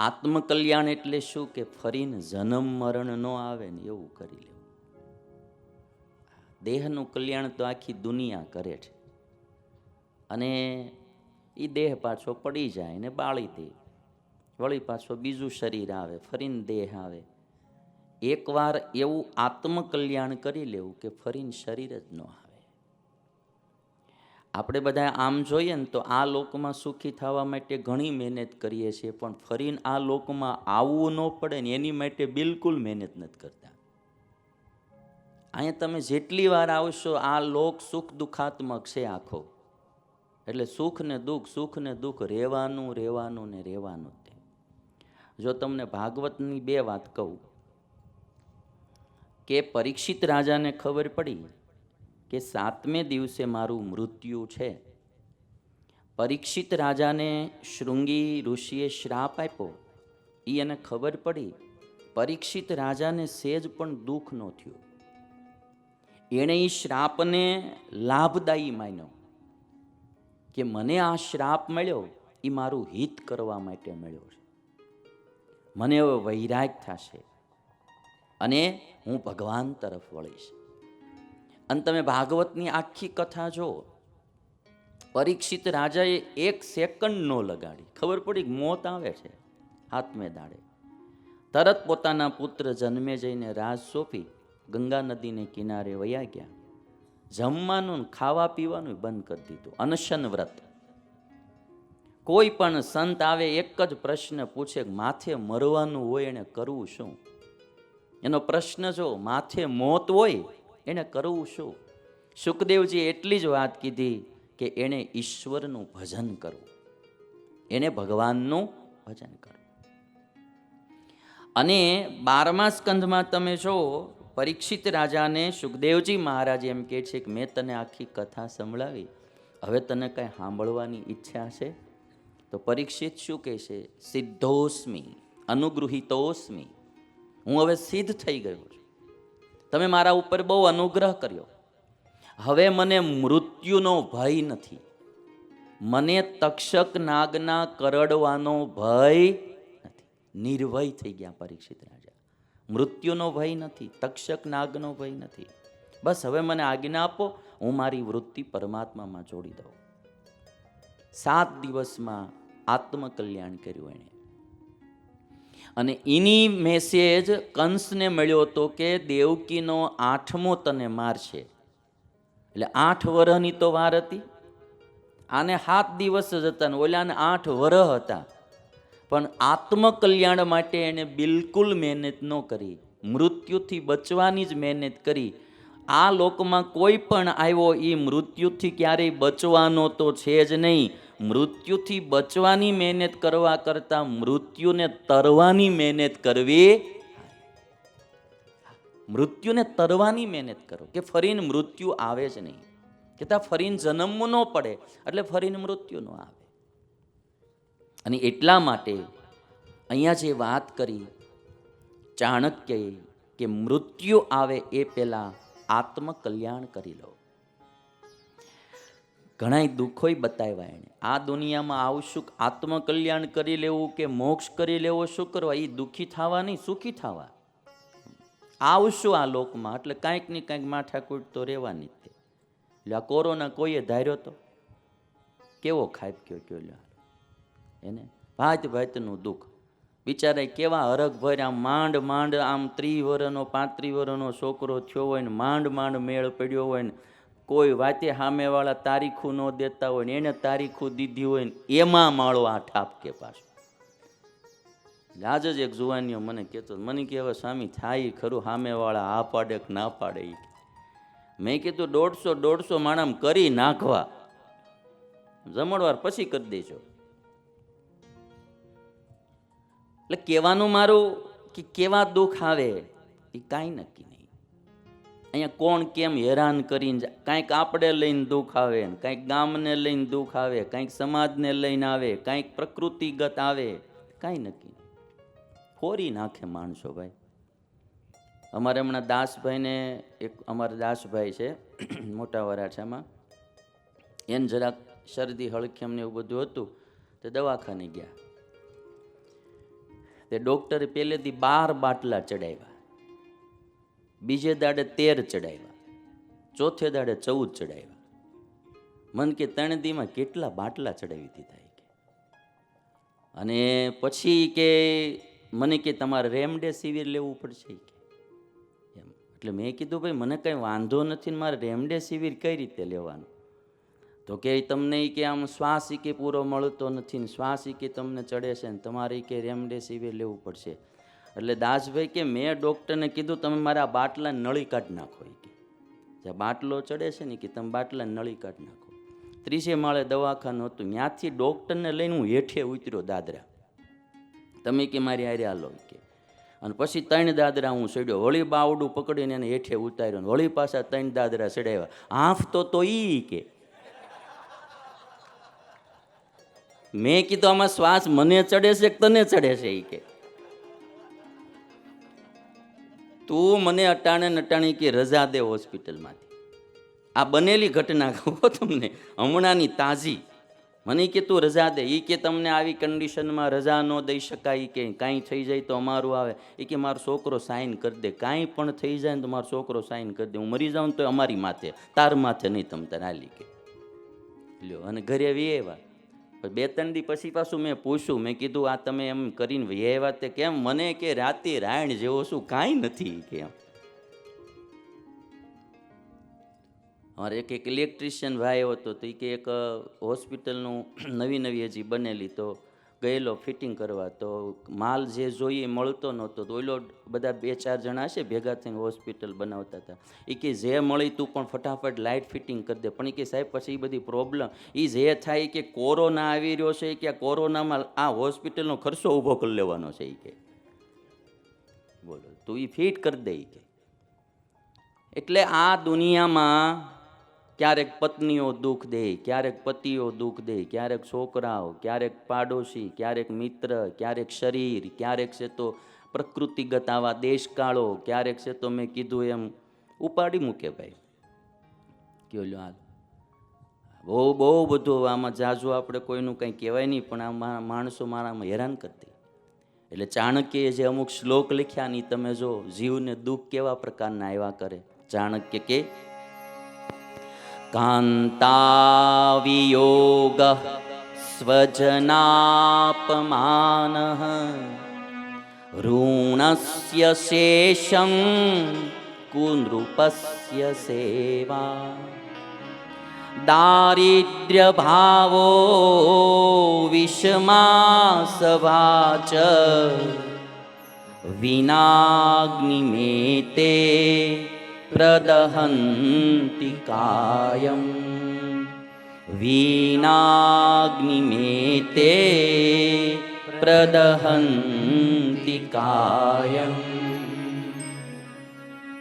આત્મકલ્યાણ એટલે શું કે ફરીને જન્મ મરણ ન આવે ને એવું કરી લેવું? દેહનું કલ્યાણ તો આખી દુનિયા કરે છે. અને એ દેહ પાછો પડી જાય ને બાળી દે વળી પાછો બીજું શરીર આવે, ફરીને દેહ આવે. એકવાર એવું આત્મકલ્યાણ કરી લેવું કે ફરીને શરીર જ ન આવે આપણે બધા આમ જોઈએ ને તો આ લોકમાં સુખી થવા માટે ઘણી મહેનત કરીએ છીએ, પણ ફરીને આ લોકમાં આવવું ન પડે ને એની માટે બિલકુલ મહેનત નથી કરતા. અહીંયા તમે જેટલી વાર આવશો, આ લોક સુખ દુઃખાત્મક છે આખો. એટલે સુખ ને દુઃખ, સુખ ને દુઃખ, રહેવાનું રહેવાનું ને રહેવાનું તે. જો તમને ભાગવતની બે વાત કહું, કે પરીક્ષિત રાજાને ખબર પડી? કે સાતમે દિવસે મારું મૃત્યુ છે. પરીક્ષિત રાજાને શૃંગી ઋષિએ શ્રાપ આપ્યો. એ એને ખબર પડી, પરીક્ષિત રાજાને સેજ પણ દુઃખ ન થયું. એણે એ શ્રાપને લાભદાયી માન્યો. કે મને આ શ્રાપ મળ્યો એ મારું હિત કરવા માટે મળ્યો છે. મને હવે વૈરાગ થશે અને હું ભગવાન તરફ વળીશ. અને તમે ભાગવતની આખી કથા જો, પરીક્ષિત રાજાએ એક સેકન્ડ નો લગાડી. ખબર પડી મોત આવે છે હાથમે દાડે. તરત પોતાના પુત્ર જન્મે જઈને રાજ સોંપી, ગંગા નદીને કિનારે વયા ગયા. જમવાનું ખાવા પીવાનું બંધ કરી દીધું. અનશન વ્રત. કોઈ પણ સંત આવે એક જ પ્રશ્ન પૂછે માથે મરવાનું હોય એને કરવું શું? એનો પ્રશ્ન જો માથે મોત હોય એને કરવું શું? સુખદેવજી એટલી જ વાત કીધી કે એણે ઈશ્વરનું ભજન કરવું. એને ભગવાનનું ભજન કરવું. અને બારમા સ્કંધમાં તમે જો, પરીક્ષિત રાજાને સુખદેવજી મહારાજ એમ કહે છે કે, મેં તને આખી કથા સંભળાવી. હવે તને કાંઈ સાંભળવાની ઈચ્છા છે? તો પરીક્ષિત શું કહે છે? સિદ્ધોસ્મી, અનુગૃહિતોસ્મી. હું હવે સિદ્ધ થઈ ગયો છું. તમે મારા ઉપર બહુ અનુગ્રહ કર્યો. હવે મને મૃત્યુનો ભય નથી. મને તક્ષક નાગના કરડવાનો ભય નથી. નિર્ભય થઈ ગયા પરીક્ષિત રાજા. મૃત્યુનો ભય નથી, તક્ષક નાગનો ભય નથી. બસ હવે મને આજ્ઞા આપો, હું મારી વૃત્તિ પરમાત્મામાં જોડી દઉં. સાત દિવસમાં આત્મકલ્યાણ કર્યું એણે. અને એની મેસેજ કંસને મળ્યો હતો કે દેવકીનો આઠમો તને મારશે. એટલે આઠ વરહની તો વાર હતી. આને સાત દિવસ જ હતા ને ઓલાને આઠ વરહ હતા. પણ આત્મકલ્યાણ માટે એણે બિલકુલ મહેનત ન કરી. મૃત્યુથી બચવાની જ મહેનત કરી. આ લોકમાં કોઈ પણ આવ્યો એ મૃત્યુથી ક્યારેય બચવાનો તો છે જ નહીં. મૃત્યુથી બચવાની મહેનત કરવા કરતાં મૃત્યુને તરવાની મહેનત કરવી મૃત્યુને તરવાની મહેનત કરો કે ફરીને મૃત્યુ આવે જ નહીં. કે ત્યાં ફરીને જન્મવું ન પડે એટલે ફરીને મૃત્યુ ન આવે. અને એટલા માટે અહીંયા જે વાત કરી ચાણક્યએ કે મૃત્યુ આવે એ પહેલાં આત્મકલ્યાણ કરી લો. ઘણા દુઃખોય બતાવ્યા એણે આ દુનિયામાં આવશું આત્મકલ્યાણ કરી લેવું કે મોક્ષ કરી લેવો શું કરવા? એ દુઃખી થવા નહીં, સુખી થવા. આવશું આ લોકમાં? એટલે કાંઈક ને કાંઈક માથાકૂટ તો રહેવાની જ તે એટલે આ કોરોના કોઈએ ધાર્યો તો? કેવો ખાઈ ગયો કયો લ્યો? એને? ભાત ભાતનું દુઃખ. બિચારા કેવા હરખ ભર આમ માંડ માંડ, આમ ત્રી વર્ષનો પાંત્રી વર્ષનો છોકરો થયો હોય ને માંડ માંડ મેળ પડ્યો હોય ને કોઈ વાતે સામેવાળા તારીખું ન દેતા હોય ને એને તારીખું દીધી હોય ને એમાં માળો આ ઠાપકે પાછો. એટલે આજ જ એક જુવાનીઓ મને કહેતો, મને કે હવે સ્વામી થાય ખરું, સામેવાળા આ પાડે કે ના પાડે એ મેં કીધું દોઢસો દોઢસો માણામ કરી નાખવા. જમણવાર પછી કરી દેજો. એટલે કહેવાનું મારું કે કેવા દુઃખ આવે, એ કાંઈ નક્કી અહીંયા કોણ કેમ હેરાન કરીને કાંઈક આપણે લઈને દુઃખ આવે કાંઈક ગામને લઈને દુઃખ આવે, કાંઈક સમાજને લઈને આવે, કાંઈક પ્રકૃતિગત આવે. કાંઈ નક્કી ખોરી નાખે માણસો ભાઈ. અમારે હમણાં દાસભાઈને એક અમારા દાસભાઈ છે, મોટા વરાછામાં. એને જરાક શરદી હળખેમ ને એવું બધું હતું, તે દવાખાને ગયા. તે ડૉક્ટરે પહેલેથી બાર બાટલા ચડાવ્યા. બીજે દાડે તેર ચડાવ્યા ચોથે દાડે ચૌદ ચડાવ્યા મન કે ત્રણ દીમાં કેટલા બાટલા ચડાવી દીધા કે. અને પછી કે મને કે તમારે રેમડેસિવિર લેવું પડશે કે. એમ. એટલે મેં કીધું, ભાઈ, મને કંઈ વાંધો નથી મારે રેમડેસિવિર કઈ રીતે લેવાનું? તો કે તમને કે આમ શ્વાસ કે પૂરો મળતો નથી ને શ્વાસ કે તમને ચડે છે ને તમારે કે રેમડેસિવિર લેવું પડશે. એટલે દાસભાઈ કે, મેં ડૉક્ટરને કીધું, તમે મારા બાટલા નળી કાઢી નાખો. એ કે જે બાટલો ચડે છે ને કે, તમે બાટલા નળી કાઢી નાખો. ત્રીસે માળે દવાખાનું હતું. ત્યાંથી ડૉક્ટરને લઈને હું હેઠે ઉતર્યો દાદરા. તમે કે, મારી હારે હાલો. કે, અને પછી ત્રણ દાદરા હું ચડ્યો. વળી બાવડું પકડીને એને હેઠે ઉતાર્યો વળી પાછા ત્રણ દાદરા ચડાવ્યા. આંફ તો તો ઈ કે. મેં કીધું, આમાં શ્વાસ મને ચડે છે કે તને ચડે છે? એ કે તું મને અટાણે નટાણી કે રજા દે હોસ્પિટલમાંથી. આ બનેલી ઘટના કહો તમને. હમણાંની તાજી. મને કે તું રજા દે. એ કે તમને આવી કન્ડિશનમાં રજા ન દઈ શકાય. કે કાંઈ થઈ જાય તો અમારું આવે. એ કે મારો છોકરો સાઇન કરી દે. કાંઈ પણ થઈ જાય ને તો મારો છોકરો સાઇન કરી દે. હું મરી જાઉં તો અમારી માથે. તાર માથે નહીં તમ તાર હાલી કે. લ્યો, અને ઘરે આવ્યા. બે ત્રણ દી પછી પાછું મેં પૂછ્યું, મેં કીધું, આ તમે એમ કરીને વ્યવહાર તે કેમ? મને કે રાતે રાયણ જેવો શું કાંઈ નથી કેમ અમારે એક એક ઇલેક્ટ્રિશિયન ભાઈ હતો તો એ કે એક હોસ્પિટલનું નવી નવી હજી બનેલી તો ગયેલો ફિટિંગ કરવા, તો માલ જે જોઈએ મળતો નહોતો. તો ઓલો બધા બે ચાર જણા છે ભેગા થઈને હોસ્પિટલ બનાવતા હતા. એ કે જે મળી તું પણ ફટાફટ લાઇટ ફિટિંગ કરી દે. પણ એ કે સાહેબ, પછી એ બધી પ્રોબ્લેમ એ જે થાય કે કોરોના આવી રહ્યો છે કે આ કોરોનામાં આ હોસ્પિટલનો ખર્ચો ઊભો કરી લેવાનો છે એ કે. બોલો, તું એ ફિટ કરી દે એ કે. એટલે આ દુનિયામાં ક્યારેક પત્નીઓ દુઃખ દે, ક્યારેક પતિઓ દુઃખ દે, ક્યારેક છોકરાઓ, ક્યારેક પાડોશી, ક્યારેક મિત્ર, ક્યારેક શરીર, ક્યારેક છે તો પ્રકૃતિગત આવા દેશકાળો, ક્યારેક છે તો મેં કીધું એમ ઉપાડી મૂકે ભાઈ. કયો લો હાલ. બહુ બહુ બધું આમાં જાજુ આપણે કોઈનું કંઈ કહેવાય નહીં, પણ આ માણસો મારામાં હેરાન કરતી. એટલે ચાણક્યએ જે અમુક શ્લોક લખ્યા નહીં તમે જો જીવને દુઃખ કેવા પ્રકારના આવ્યા કરે? ચાણક્ય કે कान्तावियोगः स्वजनापमानः। ऋणस्य शेषं कुनृपस्य सेवा। दारिद्र्यभावो विषमासवाच विनाग्निमेते प्रदहन्ति कायम् वीणाग्निमेते प्रदहन्ति कायम्